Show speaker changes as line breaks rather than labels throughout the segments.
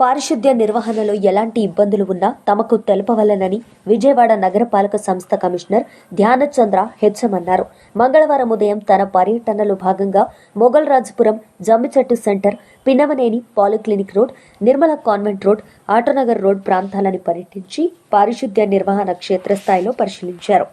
పారిశుద్ధ్య నిర్వహణలో ఎలాంటి ఇబ్బందులు ఉన్నా తమకు తెలపవలనని విజయవాడ నగరపాలక సంస్థ కమిషనర్ ధ్యానచంద్ర హెచ్చమన్నారు. మంగళవారం ఉదయం తన పర్యటనలో భాగంగా Mughal Rajapuram జమ్మిచెట్టు centre Pinnamaneni polyclinic road Nirmala convent road Autonagar road ప్రాంతాలను పర్యటించి పారిశుద్ధ్య నిర్వహణ క్షేత్రస్థాయిలో పరిశీలించారు.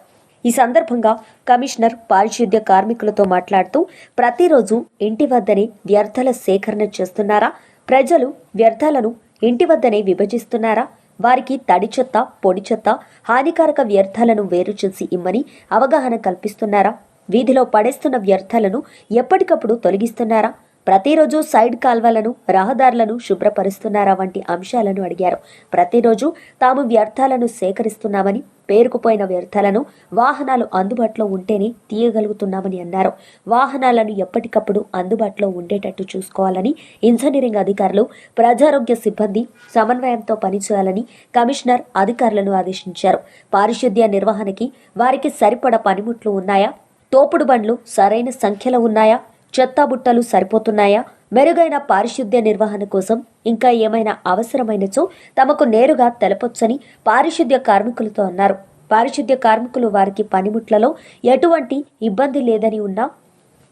ఈ సందర్భంగా కమిషనర్ పారిశుద్ధ్య కార్మికులతో మాట్లాడుతూ ప్రతిరోజు ఇంటి వద్దనే వ్యర్థాల సేకరణ చేస్తున్నారా? ప్రజలు వ్యర్థాలను ఇంటి వద్దనే విభజిస్తున్నారా? వారికి తడి చెత్త పొడి చెత్త హానికారక వ్యర్థాలను వేరు చేసి ఇమ్మని అవగాహన కల్పిస్తున్నారా? వీధిలో పడేస్తున్న వ్యర్థాలను ఎప్పటికప్పుడు తొలగిస్తున్నారా? ప్రతిరోజు సైడ్ కాల్వలను రహదారులను శుభ్రపరుస్తున్నారా వంటి అంశాలను అడిగారు. ప్రతిరోజు తాము వ్యర్థాలను సేకరిస్తున్నామని పేరుకుపోయిన వ్యర్థాలను వాహనాలు అందుబాటులో ఉంటేనే తీయగలుగుతున్నామని అన్నారు. వాహనాలను ఎప్పటికప్పుడు అందుబాటులో ఉండేటట్టు చూసుకోవాలని ఇంజనీరింగ్ అధికారులు ప్రజారోగ్య సిబ్బంది సమన్వయంతో పనిచేయాలని కమిషనర్ అధికారులను ఆదేశించారు. పారిశుద్ధ్య నిర్వహణకి వారికి సరిపడ పనిముట్లు ఉన్నాయా? తోపుడు బండ్లు సరైన సంఖ్యలో ఉన్నాయా? చెత్త బుట్టలు సరిపోతున్నాయా? మెరుగైన పారిశుద్ధ్య నిర్వహణ కోసం ఇంకా ఏమైనా అవసరమైనచో తమకు నేరుగా తెలపొచ్చని పారిశుద్ధ్య కార్మికులతో అన్నారు. పారిశుద్ధ్య కార్మికులు వారికి పనిముట్లలో ఎటువంటి ఇబ్బంది లేదని ఉన్నా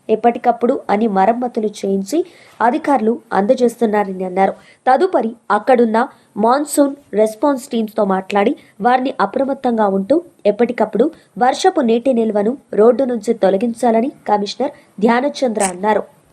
ఎప్పటికప్పుడు అని మరమ్మతులు చేయించి అధికారులు అందజేస్తున్నారని అన్నారు. తదుపరి అక్కడున్న మాన్సూన్ రెస్పాన్స్ టీమ్స్తో మాట్లాడి వారిని అప్రమత్తంగా ఉంటూ ఎప్పటికప్పుడు వర్షపు నీటి నిల్వను రోడ్డు నుంచి తొలగించాలని కమిషనర్ ధ్యానచంద్ర అన్నారు.